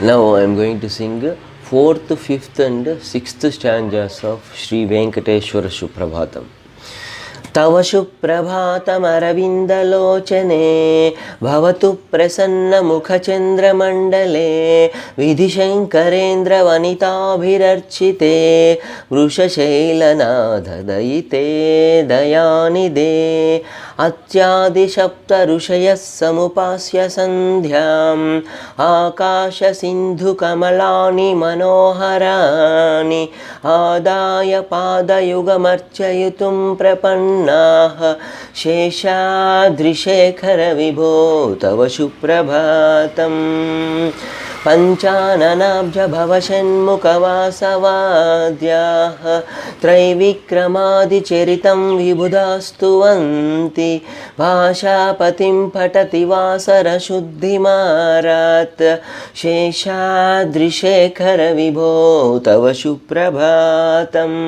Now I am going to sing fourth, fifth, and sixth stanzas of Sri Venkateshwara Suprabhatam. తవ సుప్రభాతమరవిందలోచనే భవతు ప్రసన్నముఖచంద్రమండలే విధిశంకరేంద్రవనితాభిరర్చితే వృషశైలనాథదయితే దయానిదే अत्यादिशप्तऋषयः समुपास्य सन्ध्याम् आकाशसिन्धुकमलानि मनोहराणि आदाय पादयुगमर्चयितुं प्रपन्नाः शेषाद्रिशेखरविभो तव सुप्रभातम् पञ्चाननाब्जभवषण्मुखवासवाद्याः त्रैविक्रमादिचरितं विबुधास्तुवन्ति भाषापतिं पठति वासरशुद्धिमारात् शेषाद्रिशेखरविभो तव सुप्रभातम्